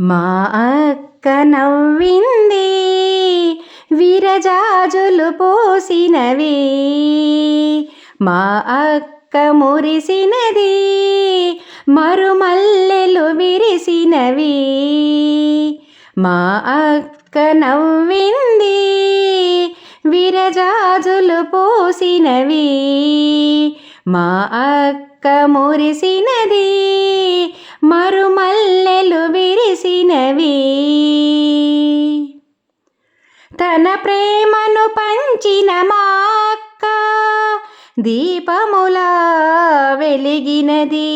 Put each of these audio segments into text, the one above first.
మా అక్క నవ్వింది విరజాజులు పోసినవి. మా అక్క మురిసినది మరుమల్లెలు విరిసినవి. మా అక్క నవ్వింది విరజాజులు పోసినవి. మా అక్క మురిసినది మరుమల్లెలు తన ప్రేమను పంచిన మా అక్క దీపములా వెలిగినది.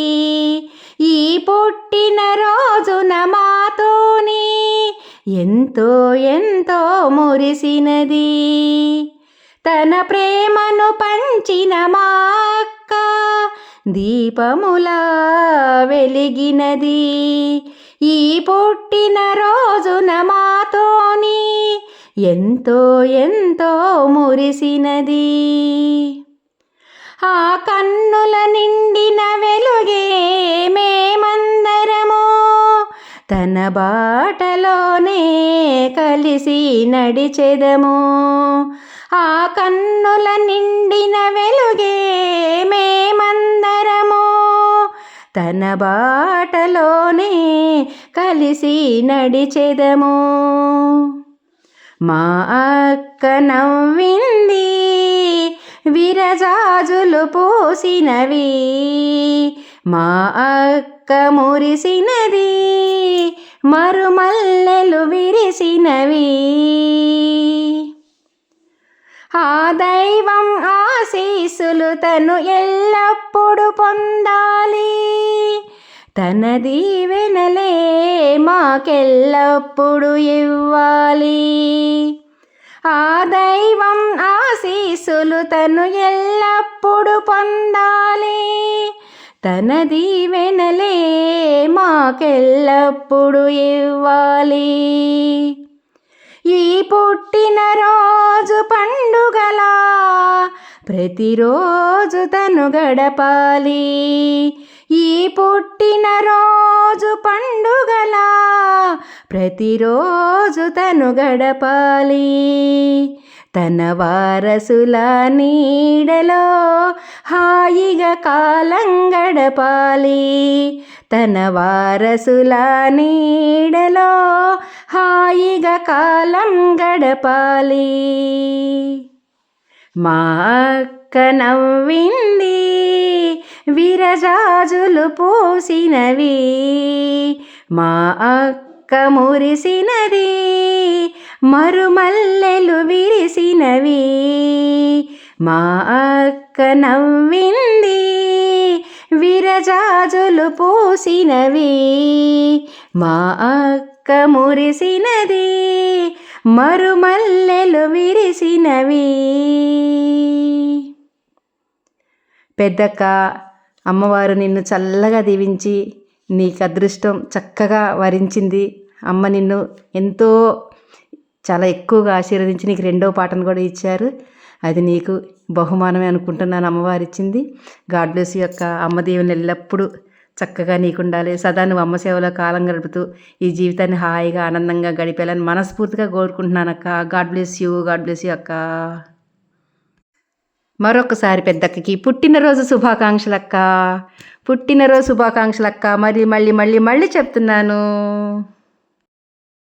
ఈ పుట్టిన రోజున మాతోని ఎంతో ఎంతో మురిసినది. తన ప్రేమను పంచిన మా అక్క దీపములా వెలిగినది. ఈ పుట్టిన రోజున మాతోని ఎంతో ఎంతో మురిసినది. ఆ కన్నుల నిండిన వెలుగే మేమందరము తన బాటలోనే కలిసి నడిచెదము. ఆ కన్నుల నిండిన వెలుగే మేమందరము తన బాటలోనే కలిసి నడిచెదము. మా అక్క నవ్వింది. విరజాజులు పోసినవి. మా అక్క మురిసినది. మరుమల్లెలు విరిసినవి. ఆ దైవం ఆశీసులు తను ఎల్లప్పుడు పొందాలి. తన దీవెనలే మాకెల్లప్పుడు ఇవ్వాలి. ఆ దైవం ఆశీసులు తను ఎల్లప్పుడు పొందాలి. తన దీవెనలే మాకెల్లప్పుడు ఇవ్వాలి. ఈ పుట్టినరోజు పండుగలా ప్రతిరోజు తను గడపాలి. ఈ పుట్టిన రోజు పండుగలా ప్రతిరోజు తను గడపాలి. తన వారసుల నీడలో హాయిగా కాలం గడపాలి. తన వారసుల నీడలో హాయిగా కాలం గడపాలి. మా అక్క నవ్వింది విరజాజులు పోసినవి. మా అక్క మురిసినది మరుమల్లెలు విరిసినవి. మా అక్క నవ్వింది విరజాజులు పూసినవి. మా అక్క మురిసినది మరుమల్లెలు విరిసినవి. పెద్దక్క అమ్మవారు నిన్ను చల్లగా దీవించి నీకు అదృష్టం చక్కగా వరించింది. అమ్మ నిన్ను ఎంతో చాలా ఎక్కువగా ఆశీర్వదించి నీకు రెండో పాటను కూడా ఇచ్చారు. అది నీకు బహుమానమే అనుకుంటున్నాను అమ్మవారు ఇచ్చింది గాడ్ బ్లెస్ యొక్క అమ్మ దేవుని ఎల్లప్పుడూ చక్కగా నీకుండాలి. సదా నువ్వు అమ్మ సేవలో కాలం గడుపుతూ ఈ జీవితాన్ని హాయిగా ఆనందంగా గడిపేయాలని మనస్ఫూర్తిగా కోరుకుంటున్నాను అక్క God bless you God bless you అక్క. మరొకసారి పెద్దక్కకి పుట్టినరోజు శుభాకాంక్షలు అక్క పుట్టినరోజు శుభాకాంక్షలు అక్క మరి మళ్ళీ మళ్ళీ మళ్ళీ చెప్తున్నాను.